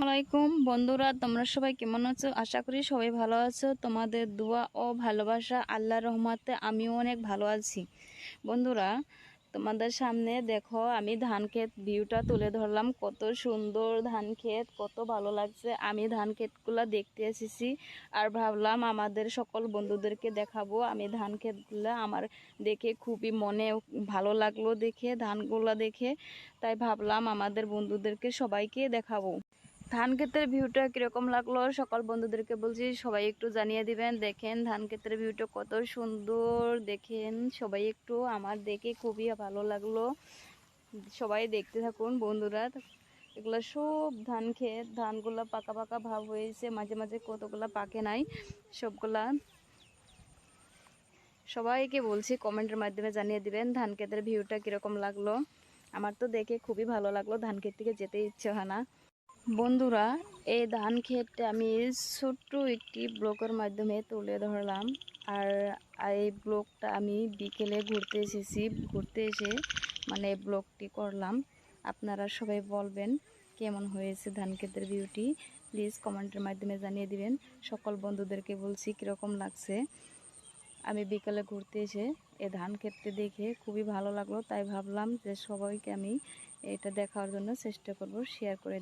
আসসালামাইকুম বন্ধুরা, তোমরা সবাই কেমন আছো? আশা করি সবাই ভালো আছো। তোমাদের দোয়া ও ভালোবাসা আল্লাহ রহমতে আমিও অনেক ভালো আছি। বন্ধুরা, তোমাদের সামনে দেখো, আমি ধান ক্ষেত ভিউটা তুলে ধরলাম। কত সুন্দর ধান ক্ষেত, কত ভালো লাগছে। আমি ধান ক্ষেতগুলো দেখতে এসেছি আর ভাবলাম আমাদের সকল বন্ধুদেরকে দেখাবো। আমি ধান ক্ষেতগুলো আমার দেখে খুবই মনে ভালো লাগল দেখে, ধানগুলো দেখে। তাই ভাবলাম আমাদের বন্ধুদেরকে সবাইকে দেখাবো। ধান ক্ষেতের ভিউটা কীরকম লাগল? সকল বন্ধুদেরকে বলছি, সবাই একটু জানিয়ে দিবেন। দেখেন, ধান ক্ষেতের ভিউটা কত সুন্দর। দেখেন, সবাই একটু আমার দেখে খুবই ভালো লাগল। সবাই দেখতে থাকুন, বন্ধুরা। এগুলো সব ধান ক্ষেত, ধানগুলো পাকা পাকা ভাব হয়েছে। মাঝে মাঝে কতগুলো পাকে নাই, সবগুলা। সবাইকে বলছি, কমেন্টের মাধ্যমে জানিয়ে দিবেন ধান ক্ষেতের ভিউটা কীরকম লাগল। আমার তো দেখে খুবই ভালো লাগল, ধান ক্ষেত থেকে যেতে ইচ্ছে হয় না। বন্ধুরা, এই ধান ক্ষেতটা আমি ছোট্ট একটি ব্লকের মাধ্যমে তুলে ধরলাম। আর এই ব্লকটা আমি বিকেলে ঘুরতে এসেছি, ঘুরতে এসে মানে ব্লকটি করলাম। আপনারা সবাই বলবেন কেমন হয়েছে ধান ক্ষেতের ভিউটি? প্লিজ কমেন্টের মাধ্যমে জানিয়ে দিবেন। সকল বন্ধুদেরকে বলছি কীরকম লাগছে। আমি বিকালে ঘুরতে এসে এ ধান ক্ষেতটি দেখে খুবই ভালো লাগল। তাই ভাবলাম যে সবাইকে আমি এটা দেখার জন্য চেষ্টা করব শেয়ার করে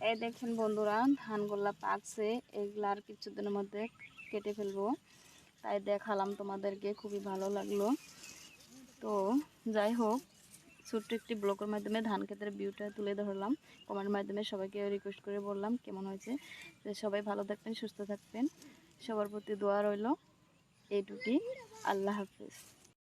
এই দেখেন বন্ধুরা ধানগুলা পাকছে। এগুলা আর কিছুদিনের মধ্যে কেটে ফেলব। তাই দেখালাম তোমাদেরকে, খুবই ভালো লাগল। তো যাই হোক, ছোট্ট একটি ব্লকের মাধ্যমে ধান ক্ষেতের ভিউটা তুলে ধরলাম। কমেন্টের মাধ্যমে সবাইকে রিকোয়েস্ট করে বললাম কেমন হয়েছে। যে সবাই ভালো থাকবেন, সুস্থ থাকবেন। সবার প্রতি দোয়া রইল। এইটুকুই। আল্লাহ হাফিজ।